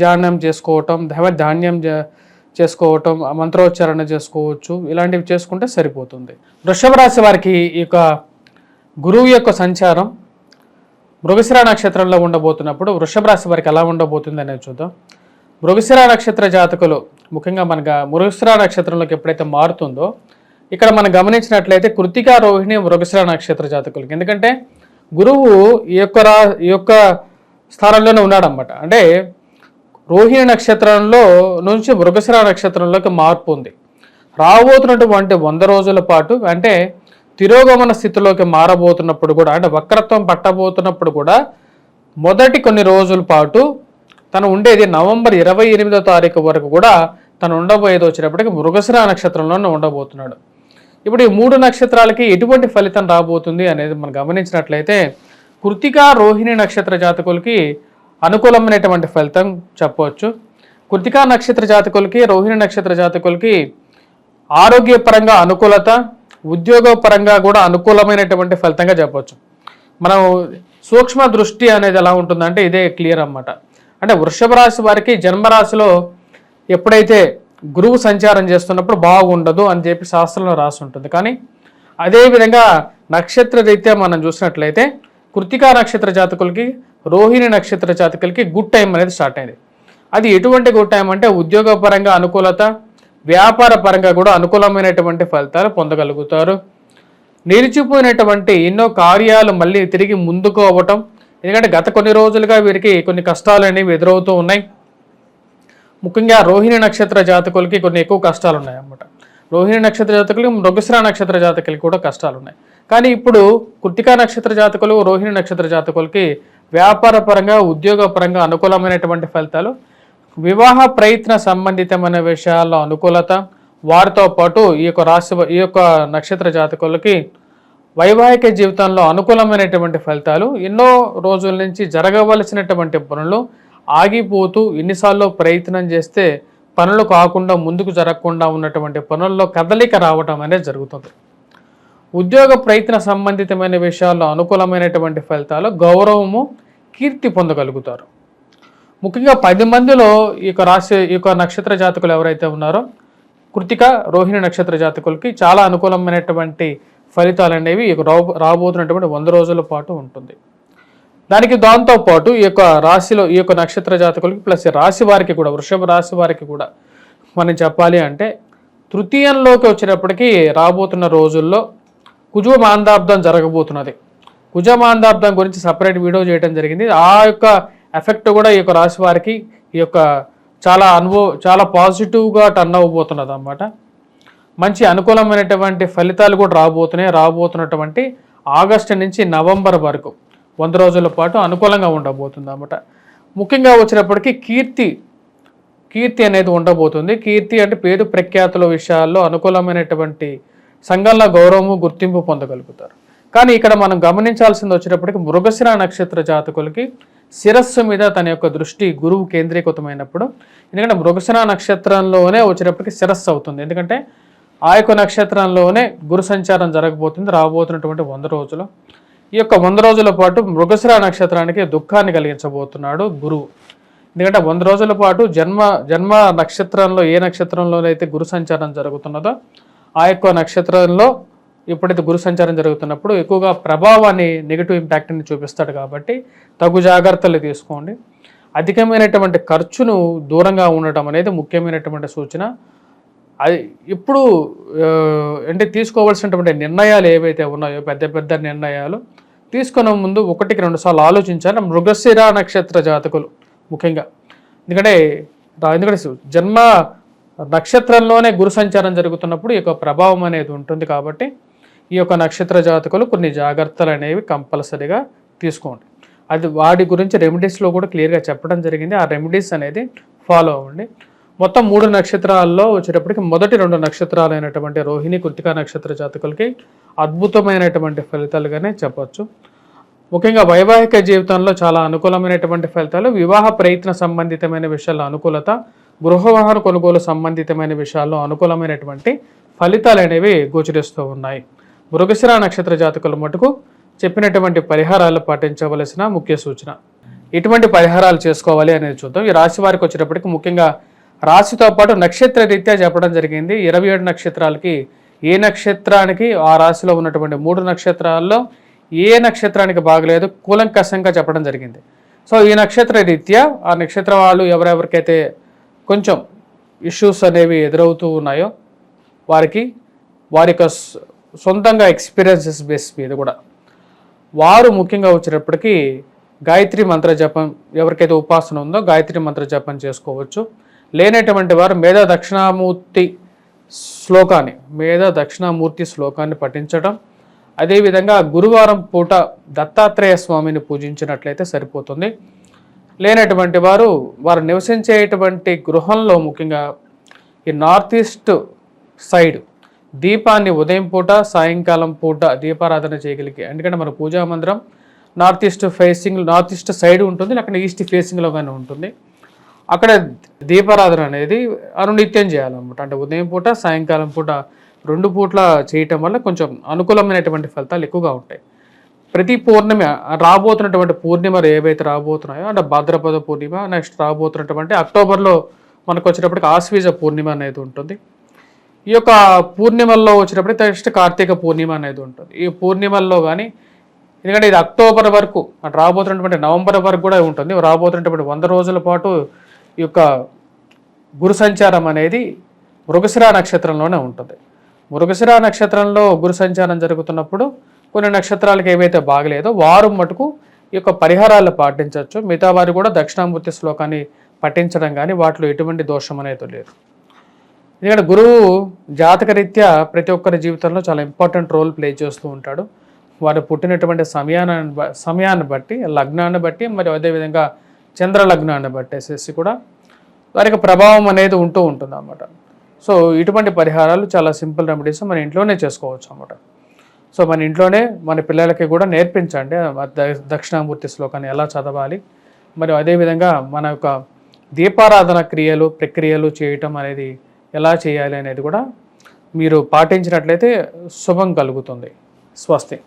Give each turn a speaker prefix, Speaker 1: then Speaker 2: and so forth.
Speaker 1: ధ్యానం చేసుకోవటం దైవ ధాన్యం చేసుకోవటం మంత్రోచ్చారణ చేసుకోవచ్చు. ఇలాంటివి చేసుకుంటే సరిపోతుంది. వృషభ రాశి వారికి ఈ యొక్క గురువు యొక్క సంచారం మృగశిర నక్షత్రంలో ఉండబోతున్నప్పుడు వృషభ రాశి వారికి ఎలా ఉండబోతుంది అనేది చూద్దాం. మృగశిర నక్షత్ర జాతకులు ముఖ్యంగా మనగా మృగశిర నక్షత్రంలోకి ఎప్పుడైతే మారుతుందో ఇక్కడ మనం గమనించినట్లయితే కృతికా రోహిణి మృగశిర నక్షత్ర జాతకులకి. ఎందుకంటే గురువు ఈ యొక్క రా ఈ యొక్క స్థానంలోనే ఉన్నాడనమాట. అంటే రోహిణి నక్షత్రంలో నుంచి మృగశిర నక్షత్రంలోకి మార్పు ఉంది. రాబోతున్నటువంటి వంద రోజుల పాటు అంటే తిరోగమన స్థితిలోకి మారబోతున్నప్పుడు కూడా అంటే వక్రత్వం పట్టబోతున్నప్పుడు కూడా మొదటి కొన్ని రోజుల పాటు తను ఉండేది నవంబర్ ఇరవై ఎనిమిదో తారీఖు వరకు కూడా తను ఉండబోయేది వచ్చినప్పటికీ మృగశిర నక్షత్రంలోనే ఉండబోతున్నాడు. ఇప్పుడు ఈ మూడు నక్షత్రాలకి ఎటువంటి ఫలితం రాబోతుంది అనేది మనం గమనించినట్లయితే కృతికా రోహిణి నక్షత్ర జాతకులకి అనుకూలమైనటువంటి ఫలితం చెప్పవచ్చు. కృతికా నక్షత్ర జాతకులకి రోహిణి నక్షత్ర జాతకులకి ఆరోగ్యపరంగా అనుకూలత ఉద్యోగపరంగా కూడా అనుకూలమైనటువంటి ఫలితంగా చెప్పవచ్చు. మనం సూక్ష్మ దృష్టి అనేది ఎలా ఉంటుందంటే ఇదే క్లియర్ అన్నమాట. అంటే వృషభ రాశి వారికి జన్మరాశిలో ఎప్పుడైతే గురువు సంచారం చేస్తున్నప్పుడు బాగుండదు అని చెప్పి శాస్త్రంలో రాసి ఉంటుంది. కానీ అదేవిధంగా నక్షత్ర రీత్యా మనం చూసినట్లయితే కృతికా నక్షత్ర జాతకులకి రోహిణి నక్షత్ర జాతకులకి గుడ్ టైం అనేది స్టార్ట్ అయింది. అది ఎటువంటి గుడ్ టైం అంటే ఉద్యోగపరంగా అనుకూలత వ్యాపార పరంగా కూడా అనుకూలమైనటువంటి ఫలితాలు పొందగలుగుతారు. నిలిచిపోయినటువంటి ఎన్నో కార్యాలు మళ్ళీ తిరిగి ముందుకు అవ్వటం ఎందుకంటే గత కొన్ని రోజులుగా వీరికి కొన్ని కష్టాలు అనేవి ఎదురవుతూ ఉన్నాయి. ముఖ్యంగా రోహిణి నక్షత్ర జాతకులకి కొన్ని ఎక్కువ కష్టాలు ఉన్నాయి అన్నమాట రోహిణి నక్షత్ర జాతకులు మృగశ్రా నక్షత్ర జాతకులకి కూడా కష్టాలు ఉన్నాయి కానీ ఇప్పుడు కృతికా నక్షత్ర జాతకులు రోహిణి నక్షత్ర జాతకులకి వ్యాపార పరంగా ఉద్యోగ పరంగా అనుకూలమైనటువంటి ఫలితాలు. వివాహ ప్రయత్న సంబంధితమైన విషయాల్లో అనుకూలత వారితో పాటు ఈ యొక్క రాశి ఈ యొక్క నక్షత్ర జాతకులకి వైవాహిక జీవితంలో అనుకూలమైనటువంటి ఫలితాలు. ఎన్నో రోజుల నుంచి జరగవలసినటువంటి పనులు ఆగిపోతూ ఎన్నిసార్లు ప్రయత్నం చేస్తే పనులు కాకుండా ముందుకు జరగకుండా ఉన్నటువంటి పనుల్లో కదలిక రావటం అనేది జరుగుతుంది. ఉద్యోగ ప్రయత్న సంబంధితమైన విషయాల్లో అనుకూలమైనటువంటి ఫలితాలు గౌరవము కీర్తి పొందగలుగుతారు. ముఖ్యంగా పది మందిలో ఈ యొక్క రాశి ఈ యొక్క నక్షత్ర జాతకులు ఎవరైతే ఉన్నారో కృతిక రోహిణి నక్షత్ర జాతకులకి చాలా అనుకూలమైనటువంటి ఫలితాలు అనేవి రాబోతున్నటువంటి వంద రోజుల పాటు ఉంటుంది. దానికి దాంతో పాటు ఈ యొక్క రాశిలో ఈ యొక్క నక్షత్ర జాతకులకి ప్లస్ రాశి వారికి కూడా వృషభ రాశి వారికి కూడా మనం చెప్పాలి అంటే తృతీయంలోకి వచ్చినప్పటికీ రాబోతున్న రోజుల్లో కుజు మాందాబ్దం జరగబోతున్నది. కుజ మాందాబ్దం గురించి సపరేట్ వీడియో చేయడం జరిగింది. ఆ యొక్క ఎఫెక్ట్ కూడా ఈ యొక్క రాశి వారికి ఈ యొక్క చాలా అనుభవ చాలా పాజిటివ్గా టర్న్ అవ్వబోతున్నది అన్నమాట. మంచి అనుకూలమైనటువంటి ఫలితాలు కూడా రాబోతున్నాయి. రాబోతున్నటువంటి ఆగస్టు నుంచి నవంబర్ వరకు. వంద రోజుల పాటు అనుకూలంగా ఉండబోతుంది అన్నమాట. ముఖ్యంగా వచ్చినప్పటికీ కీర్తి కీర్తి అనేది ఉండబోతుంది. కీర్తి అంటే పేరు ప్రఖ్యాతుల విషయాల్లో అనుకూలమైనటువంటి సంఘంలో గౌరవము గుర్తింపు పొందగలుగుతారు. కానీ ఇక్కడ మనం గమనించాల్సింది వచ్చినప్పటికీ మృగశిర నక్షత్ర జాతకులకి శిరస్సు మీద తన యొక్క దృష్టి గురువు కేంద్రీకృతమైనప్పుడు ఎందుకంటే మృగశిర నక్షత్రంలోనే వచ్చినప్పటికీ శిరస్సు అవుతుంది. ఎందుకంటే ఆ యొక్క నక్షత్రంలోనే గురు సంచారం జరగబోతుంది. రాబోతున్నటువంటి వంద రోజులు ఈ యొక్క వంద రోజుల పాటు మృగశిర నక్షత్రానికి దుఃఖాన్ని కలిగించబోతున్నాడు గురువు ఎందుకంటే వంద రోజుల పాటు జన్మ జన్మ నక్షత్రంలో ఏ నక్షత్రంలోనైతే గురు సంచారం జరుగుతున్నదో ఆ యొక్క నక్షత్రంలో ఎప్పుడైతే గురు సంచారం జరుగుతున్నప్పుడు ఎక్కువగా ప్రభావాన్ని నెగిటివ్ ఇంపాక్ట్ని చూపిస్తాడు కాబట్టి తగు జాగ్రత్తలు తీసుకోండి. అధికమైనటువంటి ఖర్చును దూరంగా ఉండటం అనేది ముఖ్యమైనటువంటి సూచన. అది ఇప్పుడు అంటే తీసుకోవాల్సినటువంటి నిర్ణయాలు ఏవైతే ఉన్నాయో పెద్ద పెద్ద నిర్ణయాలు తీసుకునే ముందు ఒకటికి రెండు సార్లు ఆలోచించాలి. మృగశిర నక్షత్ర జాతకులు ముఖ్యంగా. ఎందుకంటే ఎందుకంటే జన్మ నక్షత్రంలోనే గురు సంచారం జరుగుతున్నప్పుడు ఈ యొక్క ప్రభావం అనేది ఉంటుంది కాబట్టి ఈ యొక్క నక్షత్ర జాతకులు కొన్ని జాగ్రత్తలు అనేవి కంపల్సరీగా తీసుకోండి. అది వాటి గురించి రెమెడీస్లో కూడా క్లియర్గా చెప్పడం జరిగింది. ఆ రెమెడీస్ అనేది ఫాలో అవ్వండి. మొత్తం మూడు నక్షత్రాల్లో వచ్చేటప్పటికి మొదటి రెండు నక్షత్రాలు అయినటువంటి రోహిణి కృతికా నక్షత్ర జాతకులకి అద్భుతమైనటువంటి ఫలితాలుగానే చెప్పచ్చు. ముఖ్యంగా వైవాహిక జీవితంలో చాలా అనుకూలమైనటువంటి ఫలితాలు వివాహ ప్రయత్న సంబంధితమైన విషయాల్లో అనుకూలత గృహవాహన కొనుగోలు సంబంధితమైన విషయాల్లో అనుకూలమైనటువంటి ఫలితాలు అనేవి గోచరిస్తూ ఉన్నాయి. మృగశిర నక్షత్ర జాతకుల మటుకు చెప్పినటువంటి పరిహారాలు పాటించవలసిన ముఖ్య సూచన. ఎటువంటి పరిహారాలు చేసుకోవాలి అనేది చూద్దాం. ఈ రాశి వారికి వచ్చేటప్పటికి ముఖ్యంగా రాశితో పాటు నక్షత్ర రీత్యా చెప్పడం జరిగింది. ఇరవై ఏడు నక్షత్రాలకి ఏ నక్షత్రానికి ఆ రాశిలో ఉన్నటువంటి మూడు నక్షత్రాల్లో ఏ నక్షత్రానికి బాగలేదు కూలంకషంగా చెప్పడం జరిగింది. సో ఈ నక్షత్ర రీత్యా ఆ నక్షత్ర వాళ్ళు ఎవరెవరికైతే కొంచెం ఇష్యూస్ అనేవి ఎదురవుతూ ఉన్నాయో వారికి వారి యొక్క సొంతంగా ఎక్స్పీరియన్సెస్ బేస్ మీద కూడా వారు ముఖ్యంగా వచ్చినప్పటికీ గాయత్రి మంత్ర జపం ఎవరికైతే ఉపాసన ఉందో గాయత్రి మంత్ర జపం చేసుకోవచ్చు. లేనటువంటి వారు మేధా దక్షిణామూర్తి శ్లోకాన్ని మేధా దక్షిణామూర్తి శ్లోకాన్ని పఠించడం అదేవిధంగా గురువారం పూట దత్తాత్రేయ స్వామిని పూజించినట్లయితే సరిపోతుంది. లేనటువంటి వారు వారు నివసించేటువంటి గృహంలో ముఖ్యంగా ఈ నార్త్ ఈస్ట్ సైడ్ దీపాన్ని ఉదయం పూట సాయంకాలం పూట దీపారాధన చేయగలిగి ఎందుకంటే మన పూజా మందిరం north east facing north east side ఉంటుంది అక్కడ ఈస్ట్ ఫేసింగ్లో కానీ ఉంటుంది. అక్కడ దీపారాధన అనేది అనునిత్యం చేయాలన్నమాట. అంటే ఉదయం పూట సాయంకాలం పూట రెండు పూట్ల చేయటం వల్ల కొంచెం అనుకూలమైనటువంటి ఫలితాలు ఎక్కువగా ఉంటాయి. ప్రతి పూర్ణిమ రాబోతున్నటువంటి పూర్ణిమలు ఏవైతే రాబోతున్నాయో అంటే భాద్రపద పూర్ణిమ నెక్స్ట్ రాబోతున్నటువంటి అక్టోబర్లో మనకు వచ్చినప్పటికి ఆశ్వీజ పూర్ణిమ అనేది ఉంటుంది. ఈ యొక్క పూర్ణిమల్లో వచ్చినప్పుడు నెక్స్ట్ కార్తీక పూర్ణిమ అనేది ఉంటుంది. ఈ పూర్ణిమల్లో కానీ ఎందుకంటే ఇది అక్టోబర్ వరకు రాబోతున్నటువంటి నవంబర్ వరకు కూడా ఉంటుంది. రాబోతున్నటువంటి వంద రోజుల పాటు ఈ యొక్క గురు సంచారం అనేది మృగశిరా నక్షత్రంలోనే ఉంటుంది. మృగశిరా నక్షత్రంలో గురు సంచారం జరుగుతున్నప్పుడు కొన్ని నక్షత్రాలకు ఏవైతే బాగలేదో వారు మటుకు ఈ యొక్క పరిహారాలు పాటించవచ్చు. మిగతా వారు కూడా దక్షిణామూర్తి శ్లోకాన్ని పఠించడం కానీ వాటిలో ఎటువంటి దోషం అనేది లేదు. ఎందుకంటే గురువు జాతకరీత్యా ప్రతి ఒక్కరి జీవితంలో చాలా ఇంపార్టెంట్ రోల్ ప్లే చేస్తూ ఉంటాడు. వారు పుట్టినటువంటి సమయాన్ని బ- సమయాన్ని బట్టి లగ్నాన్ని బట్టి మరి అదేవిధంగా చంద్ర లగ్నాన్ని బట్టేసేసి కూడా వారికి ప్రభావం అనేది ఉంటూ ఉంటుంది అన్నమాట సో ఇటువంటి పరిహారాలు చాలా సింపుల్ రెమెడీస్ మన ఇంట్లోనే చేసుకోవచ్చు అన్నమాట. సో మన ఇంట్లోనే మన పిల్లలకి కూడా నేర్పించండి. దక్షిణామూర్తి శ్లోకాన్ని ఎలా చదవాలి మరియు అదేవిధంగా మన యొక్క దీపారాధన క్రియలు ప్రక్రియలు చేయటం అనేది ఎలా చేయాలి అనేది కూడా మీరు పాటించినట్లయితే శుభం కలుగుతుంది. స్వస్తి.